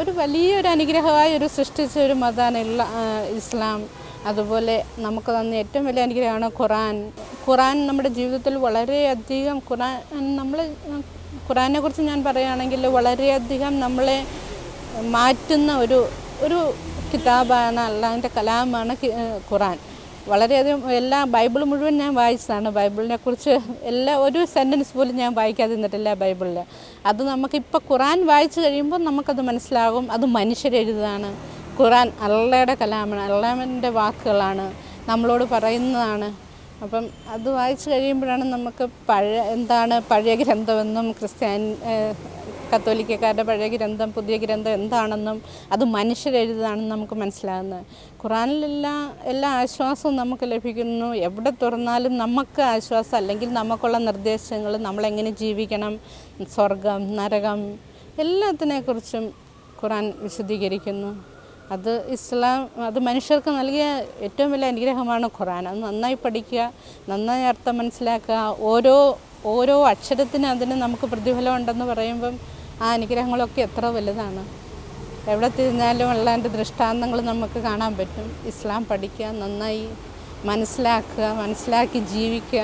ഒരു വലിയൊരു അനുഗ്രഹമായി ഒരു സൃഷ്ടിച്ച ഒരു മതമാണ് ഇസ്ലാം. അതുപോലെ നമുക്ക് തന്ന ഏറ്റവും വലിയ അനുഗ്രഹമാണ് ഖുറാൻ. ഖുറാൻ നമ്മുടെ ജീവിതത്തിൽ വളരെയധികം ഖുറാൻ നമ്മൾ ഖുറാനെ കുറിച്ച് ഞാൻ പറയുകയാണെങ്കിൽ വളരെയധികം നമ്മളെ മാറ്റുന്ന ഒരു ഒരു കിതാബാണ് അള്ളാഹിന്റെ കലാമാണ് ഖുറാൻ. വളരെയധികം എല്ലാം ബൈബിൾ മുഴുവൻ ഞാൻ വായിച്ചതാണ്. ബൈബിളിനെ കുറിച്ച് എല്ലാ ഒരു സെന്റൻസ് പോലും ഞാൻ വായിക്കാതെ നിന്നിട്ടില്ല ബൈബിളിൽ. അത് നമുക്കിപ്പോൾ ഖുറാൻ വായിച്ചു കഴിയുമ്പോൾ നമുക്കത് മനസ്സിലാകും. അത് മനുഷ്യരെഴുതാണ് ഖുറാൻ അള്ളയുടെ കലാമാണ് അള്ളാമിന്റെ വാക്കുകളാണ് നമ്മളോട് പറയുന്നതാണ്. അപ്പം അത് വായിച്ചു കഴിയുമ്പോഴാണ് നമുക്ക് പഴയ എന്താണ് പഴയ ഗ്രന്ഥമെന്നും ക്രിസ്ത്യാൻ ഏഹ്, കത്തോലിക്കക്കാരുടെ പഴയ ഗ്രന്ഥം പുതിയ ഗ്രന്ഥം എന്താണെന്നും അത് മനുഷ്യരെഴുതാണെന്ന് നമുക്ക് മനസ്സിലാകുന്നത്. ഖുറാനിലെല്ലാം എല്ലാ ആശ്വാസവും നമുക്ക് ലഭിക്കുന്നു. എവിടെ തുറന്നാലും നമുക്ക് ആശ്വാസം അല്ലെങ്കിൽ നമുക്കുള്ള നിർദ്ദേശങ്ങൾ നമ്മളെങ്ങനെ ജീവിക്കണം സ്വർഗം നരകം എല്ലാത്തിനെക്കുറിച്ചും ഖുറാൻ വിശദീകരിക്കുന്നു. അത് ഇസ്ലാം അത് മനുഷ്യർക്ക് നൽകിയ ഏറ്റവും വലിയ അനുഗ്രഹമാണ് ഖുറാൻ. അത് നന്നായി പഠിക്കുക നന്നായി അർത്ഥം മനസ്സിലാക്കുക. ഓരോ ഓരോ അക്ഷരത്തിനും അതിന് നമുക്ക് പ്രതിഫലമുണ്ടെന്ന് പറയുമ്പം ആ അനുഗ്രഹങ്ങളൊക്കെ എത്ര വലുതാണ്? എവിടെ തിരിഞ്ഞാലും അള്ളാന്റെ ദൃഷ്ടാന്തങ്ങൾ നമുക്ക് കാണാൻ പറ്റും. ഇസ്ലാം പഠിക്കുക നന്നായി മനസ്സിലാക്കുക മനസ്സിലാക്കി ജീവിക്കുക.